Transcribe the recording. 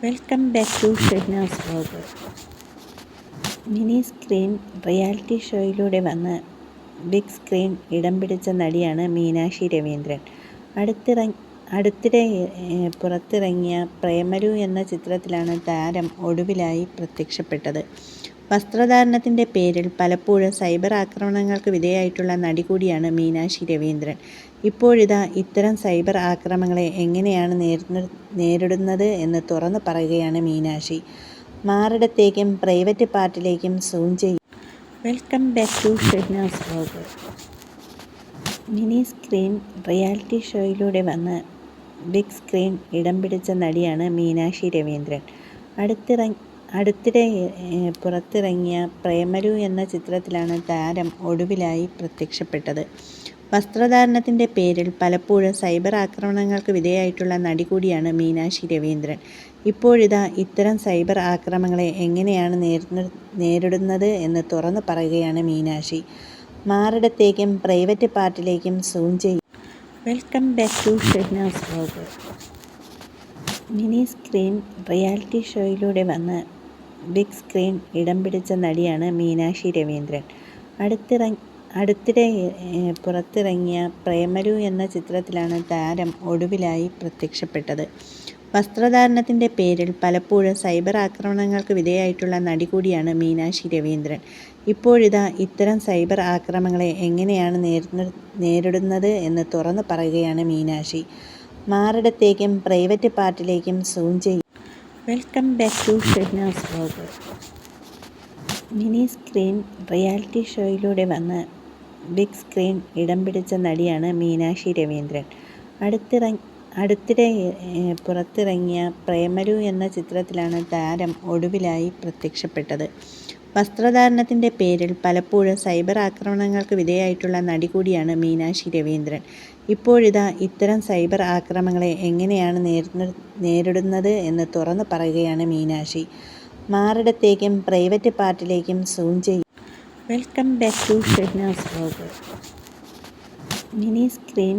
Welcome back to Shehnaz vlog mini screen reality ഷോയിലൂടെ വന്ന് big screen ഇടം പിടിച്ച നടിയാണ് മീനാക്ഷി രവീന്ദ്രൻ. അടുത്തിറ അടുത്തിടെ പുറത്തിറങ്ങിയ പ്രേമലു എന്ന ചിത്രത്തിലാണ് താരം ഒടുവിലായി പ്രത്യക്ഷപ്പെട്ടത്. വസ്ത്രധാരണത്തിന്റെ പേരിൽ പലപ്പോഴും സൈബർ ആക്രമണങ്ങൾക്ക് വിധേയായിട്ടുള്ള നടി കൂടിയാണ് മീനാക്ഷി രവീന്ദ്രൻ. ഇപ്പോഴിതാ ഇത്തരം സൈബർ ആക്രമണങ്ങളെ എങ്ങനെയാണ് നേരിടുന്ന നേരിടുന്നത് എന്ന് തുറന്നു പറയുകയാണ് മീനാക്ഷി. മാറിടത്തേക്കും പ്രൈവറ്റ് പാർട്ടിലേക്കും സൂം ചെയ്യും. Welcome back to Shehnaz vlog mini screen reality ഷോയിലൂടെ വന്ന് ബിഗ് സ്ക്രീൻ ഇടം പിടിച്ച നടിയാണ് മീനാക്ഷി രവീന്ദ്രൻ. അടുത്തിറ അടുത്തിടെ പുറത്തിറങ്ങിയ പ്രേമലു എന്ന ചിത്രത്തിലാണ് താരം ഒടുവിലായി പ്രത്യക്ഷപ്പെട്ടത്. വസ്ത്രധാരണത്തിന്റെ പേരിൽ പലപ്പോഴും സൈബർ ആക്രമണങ്ങൾക്ക് വിധേയായിട്ടുള്ള നടി കൂടിയാണ് മീനാക്ഷി രവീന്ദ്രൻ. ഇപ്പോഴിതാ ഇത്തരം സൈബർ ആക്രമണങ്ങളെ എങ്ങനെയാണ് നേരിടുന്ന നേരിടുന്നത് എന്ന് തുറന്നു പറയുകയാണ് മീനാക്ഷി. മാറിടത്തേക്കും പ്രൈവറ്റ് പാർട്ടിലേക്കും സൂം ചെയ്യും. Welcome back to Shehnaz vlog mini screen reality ഷോയിലൂടെ വന്ന് ബിഗ് സ്ക്രീൻ ഇടം പിടിച്ച നടിയാണ് മീനാക്ഷി രവീന്ദ്രൻ. അടുത്തിറങ്ങി അടുത്തിടെ പുറത്തിറങ്ങിയ പ്രേമലു എന്ന ചിത്രത്തിലാണ് താരം ഒടുവിലായി പ്രത്യക്ഷപ്പെട്ടത്. വസ്ത്രധാരണത്തിന്റെ പേരിൽ പലപ്പോഴും സൈബർ ആക്രമണങ്ങൾക്ക് വിധേയായിട്ടുള്ള നടി കൂടിയാണ് മീനാക്ഷി രവീന്ദ്രൻ. ഇപ്പോഴിതാ ഇത്തരം സൈബർ ആക്രമണങ്ങളെ എങ്ങനെയാണ് നേരിടുന്ന നേരിടുന്നത് എന്ന് തുറന്നു പറയുകയാണ് മീനാക്ഷി. മാറിടത്തേക്കും പ്രൈവറ്റ് പാർട്ടിലേക്കും സൂം ചെയ്യും. Welcome back to Shehnaz vlog mini screen reality ഷോയിലൂടെ വന്ന് ബിഗ് സ്ക്രീൻ ഇടം പിടിച്ച നടിയാണ് മീനാക്ഷി രവീന്ദ്രൻ. അടുത്തിറങ്ങി അടുത്തിടെ പുറത്തിറങ്ങിയ പ്രേമലു എന്ന ചിത്രത്തിലാണ് താരം ഒടുവിലായി പ്രത്യക്ഷപ്പെട്ടത്. വസ്ത്രധാരണത്തിന്റെ പേരിൽ പലപ്പോഴും സൈബർ ആക്രമണങ്ങൾക്ക് വിധേയായിട്ടുള്ള നടി കൂടിയാണ് മീനാക്ഷി രവീന്ദ്രൻ. ഇപ്പോഴിതാ ഇത്തരം സൈബർ ആക്രമണങ്ങളെ എങ്ങനെയാണ് നേരിടുന്നത് എന്ന് തുറന്നു പറയുകയാണ് മീനാക്ഷി. മാറിടത്തേക്കും പ്രൈവറ്റ് പാർട്ടിലേക്കും സൂം ചെയ്യും. Welcome back to Shehnaz blog. Mini screen